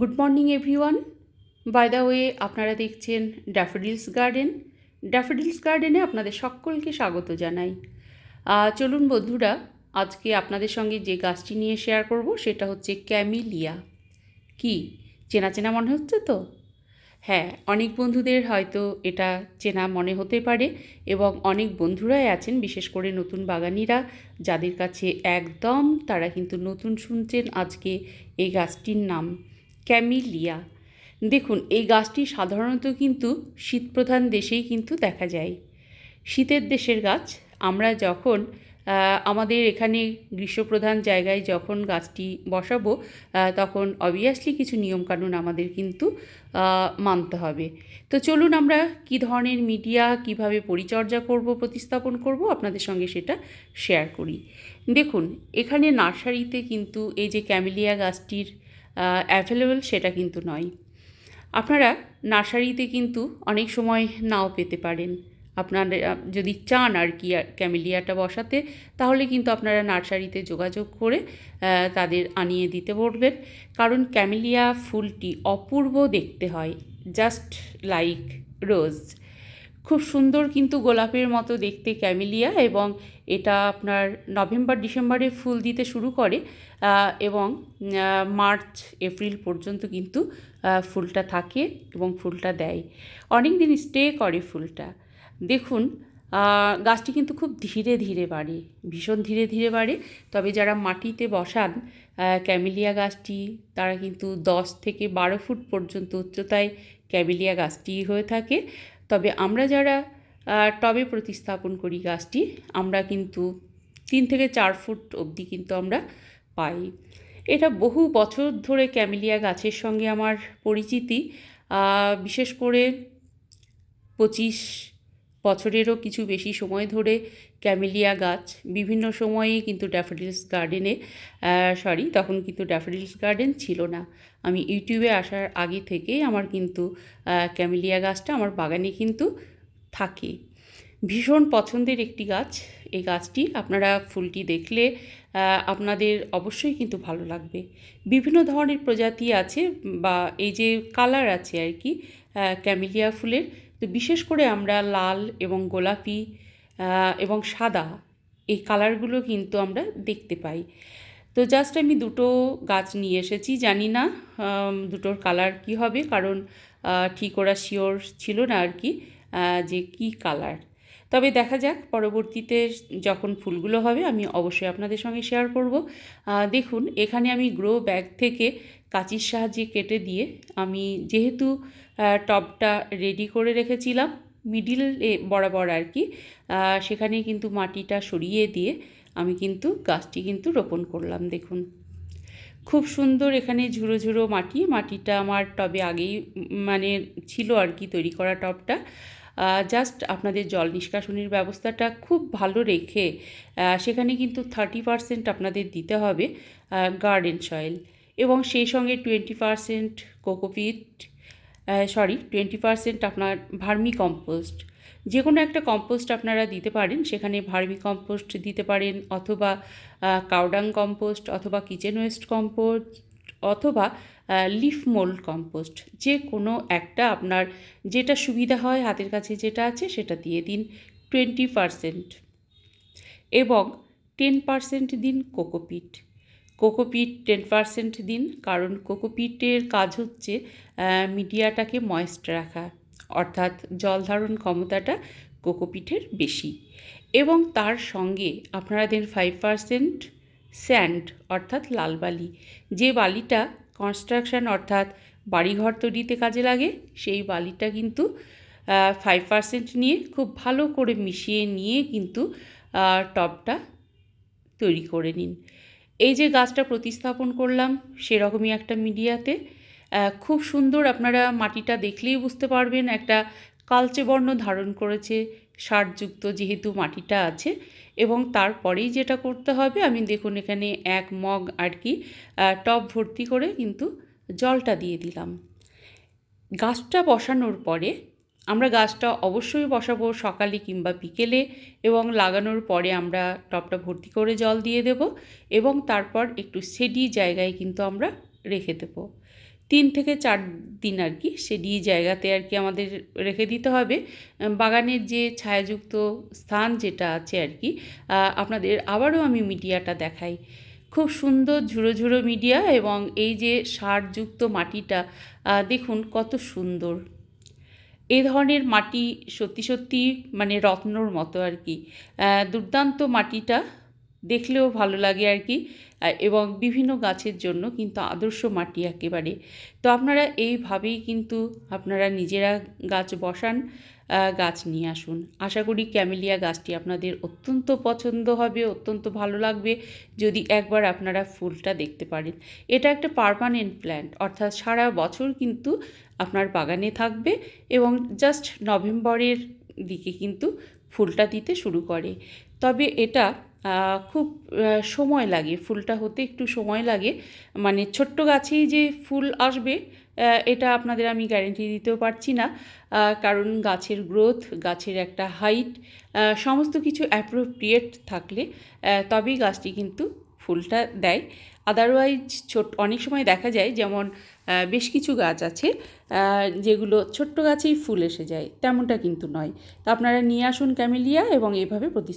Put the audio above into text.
Good morning everyone by the way আপনারা দেখছেন daffodils garden daffodils গার্ডেনে আপনাদের সকলকে স্বাগত জানাই। চলুন বন্ধুরা, আজকে আপনাদের সঙ্গে যে গাছটি নিয়ে শেয়ার করব, সেটা হচ্ছে ক্যামিলিয়া কি? চেনা চেনা মনে হচ্ছে তো? হ্যাঁ অনেক বন্ধুদের হয়তো এটা চেনা মনে হতে পারে এবং অনেক বন্ধুরাই আছেন, বিশেষ করে নতুন বাগানিরা, যাদের কাছে একদম তারা কিন্তু নতুন শুনছেন আজকে এই গাছটির নাম। ক্যামিলিয়া। দেখুন, এই গাছটি সাধারণত কিন্তু শীতপ্রধান দেশেই কিন্তু দেখা যায়। শীতের দেশের গাছ। আমরা যখন আমাদের এখানে গ্রীষ্মপ্রধান জায়গায় যখন গাছটি বসাবো তখন অবভিয়াসলি কিছু নিয়মকানুন আমাদের কিন্তু মানতে হবে। তো চলুন আমরা কি ধরনের মিডিয়া কীভাবে পরিচর্যা করব, প্রতিস্থাপন করব, আপনাদের সঙ্গে সেটা শেয়ার করি। দেখুন, এখানে নার্সারিতে কিন্তু এই যে ক্যামেলিয়া গাছটির অ্যাভেলেবল সেটা কিন্তু নয়। আপনারা নার্সারিতে কিন্তু অনেক সময় নাও পেতে পারেন। আপনার যদি চান আর কি ক্যামেলিয়াটা বসাতে, তাহলে কিন্তু আপনারা নার্সারিতে যোগাযোগ করে তাদের আনিয়ে দিতে পারবেন কারণ ক্যামেলিয়া ফুলটি অপূর্ব দেখতে হয়। জাস্ট লাইক রোজ খুব সুন্দর কিন্তু গোলাপের মতো দেখতে ক্যামেলিয়া এবং এটা আপনার নভেম্বর, ডিসেম্বরে ফুল দিতে শুরু করে এবং মার্চ, এপ্রিল পর্যন্ত কিন্তু ফুলটা থাকে এবং ফুলটা দেয়। অনেক দিন স্টে করে ফুলটা। দেখুন গাছটি কিন্তু খুব ধীরে ধীরে বাড়ে, ভীষণ ধীরে ধীরে বাড়ে। তবে যারা মাটিতে বসান ক্যামেলিয়া গাছটি, তারা কিন্তু দশ থেকে বারো ফুট পর্যন্ত উচ্চতায় ক্যামেলিয়া গাছটি হয়ে থাকে। তবে আমরা যারা টবে প্রতিস্থাপন করি গাছটি, আমরা কিন্তু তিন থেকে চার ফুট অবধি কিন্তু আমরা পাই। এটা বহু বছর ধরে ক্যামেলিয়া গাছের সঙ্গে আমার পরিচিতি বিশেষ করে পঁচিশ বছরেরও কিছু বেশি সময় ধরে ক্যামেলিয়া গাছ, বিভিন্ন সময়েই কিন্তু ড্যাফোডিলস গার্ডেনে সরি তখন কিন্তু ড্যাফোডিলস গার্ডেন ছিল না। আমি ইউটিউবে আসার আগে থেকেই আমার কিন্তু ক্যামেলিয়া গাছটা আমার বাগানে কিন্তু থাকে। ভীষণ পছন্দের একটি গাছ। এই গাছটি আপনারা ফুলটি দেখলে আপনাদের অবশ্যই কিন্তু ভালো লাগবে। বিভিন্ন ধরনের প্রজাতি আছে বা এই যে কালার আছে আর কি ক্যামেলিয়া ফুলের তো বিশেষ করে আমরা লাল এবং গোলাপি এবং সাদা এই কালারগুলো কিন্তু আমরা দেখতে পাই। তো জাস্ট আমি দুটো গাছ নিয়ে এসেছি, জানি না দুটোর কালার কি হবে, কারণ ঠিক ওরা শিওর ছিল না আর কি যে কি কালার। তবে দেখা যাক, পরবর্তীতে যখন ফুলগুলো হবে, আমি অবশ্যই আপনাদের সঙ্গে শেয়ার করব। দেখুন, এখানে আমি গ্রো ব্যাগ থেকে কাঁচির সাহায্যে কেটে দিয়ে আমি যেহেতু টবটা রেডি করে রেখেছিলাম মিডিল বরাবর আর কি সেখানে কিন্তু মাটিটা সরিয়ে দিয়ে আমি কিন্তু গাছটি কিন্তু রোপণ করলাম, দেখুন। খুব সুন্দর এখানে ঝুরো ঝুরো মাটি, মাটিটা আমার টবে আগেই মানে ছিল আর কি তৈরি করা টবটা। জাস্ট আপনাদের জল নিষ্কাশনের ব্যবস্থাটা খুব ভালো রেখে সেখানে কিন্তু থার্টি পারসেন্ট আপনাদের দিতে হবে গার্ডেন সয়েল এবং সেই সঙ্গে twenty percent cocopeat sorry twenty percent আপনার ভার্মি কম্পোস্ট যে কোনো একটা কম্পোস্ট আপনারা দিতে পারেন, সেখানে ভার্মি কম্পোস্ট দিতে পারেন, অথবা কাউডাং কম্পোস্ট অথবা কিচেন ওয়েস্ট কম্পোস্ট অথবা লিফ মোল্ড কম্পোস্ট যে কোনো একটা আপনার যেটা সুবিধা হয়, হাতের কাছে যেটা আছে, সেটা দিয়ে দিন টোয়েন্টি পারসেন্ট এবং টেন পারসেন্ট দিন কোকোপিট কোকোপিট টেন পারসেন্ট দিন, কারণ কোকোপিটের কাজ হচ্ছে মিডিয়াটাকে ময়েস্ট রাখা, অর্থাৎ জল ধারণ ক্ষমতাটা কোকোপিটের বেশি। এবং তার সঙ্গে আপনারা দেন ফাইভ পারসেন্ট স্যান্ড, অর্থাৎ লাল বালি। যে বালিটা কনস্ট্রাকশন অর্থাৎ বাড়িঘর তৈরিতে কাজে লাগে, সেই বালিটা কিন্তু ফাইভ পারসেন্ট নিয়ে খুব ভালো করে মিশিয়ে নিয়ে কিন্তু টবটা তৈরি করে নিন। এই যে গাছটা প্রতিস্থাপন করলাম, সেরকমই একটা মিডিয়াতে। খুব সুন্দর আপনারা মাটিটা দেখলেই বুঝতে পারবেন একটা কালচে বর্ণ ধারণ করেছে সারযুক্ত যেহেতু মাটিটা আছে। এবং তারপরেই যেটা করতে হবে, আমি দেখুন এখানে এক মগ আর কি টব ভর্তি করে কিন্তু জলটা দিয়ে দিলাম। গাছটা বসানোর পরে আমরা গাছটা অবশ্যই বসাবো সকালে কিংবা বিকেলে এবং লাগানোর পরে আমরা টবটা ভর্তি করে জল দিয়ে দেব এবং তারপর একটু সেডি জায়গায় কিন্তু আমরা রেখে দেব। তিন থেকে চার দিন আর কি সেডি জায়গাতে আর কি আমাদের রেখে দিতে হবে। বাগানের যে ছায়াযুক্ত স্থান যেটা আছে আর কি আপনাদের আবারও আমি মিডিয়াটা দেখাই। খুব সুন্দর ঝুড়ো ঝুড়ো মিডিয়া এবং এই যে সারযুক্ত মাটিটা দেখুন কত সুন্দর। এই ধরনের মাটি সত্যি সত্যি মানে রত্নর মতো আর কি। দুর্দান্ত মাটিটা দেখলেও ভালো লাগে আর কি এবং বিভিন্ন গাছের জন্য কিন্তু আদর্শ মাটি একেবারে। তো আপনারা এইভাবেই কিন্তু আপনারা নিজেরা গাছ বসান গাছ নিয়ে আসুন। আশা করি ক্যামেলিয়া গাছটি আপনাদের অত্যন্ত পছন্দ হবে, অত্যন্ত ভালো লাগবে যদি একবার আপনারা ফুলটা দেখতে পারেন। এটা একটা পারমানেন্ট প্ল্যান্ট অর্থাৎ সারা বছর কিন্তু আপনার বাগানে থাকবে এবং জাস্ট নভেম্বরের দিকে কিন্তু ফুলটা দিতে শুরু করে। তবে এটা খুব সময় লাগে, ফুলটা হতে একটু সময় লাগে। মানে ছোট্ট গাছেই যে ফুল আসবে এটা আপনাদের আমি গ্যারেন্টি দিতেও পারছি না। কারণ গাছের গ্রোথ গাছের একটা হাইট সমস্ত কিছু অ্যাপ্রোপ্রিয়েট থাকলে তবেই গাছটি কিন্তু ফুলটা দেয়। আদারওয়াইজ ছোট অনেক সময় দেখা যায় যেমন বেশ কিছু গাছ আছে যেগুলো ছোট্ট গাছেই ফুল এসে যায়, তেমনটা কিন্তু নয়। তো আপনারা নিয়ে আসুন ক্যামেলিয়া এবং এভাবে প্রতি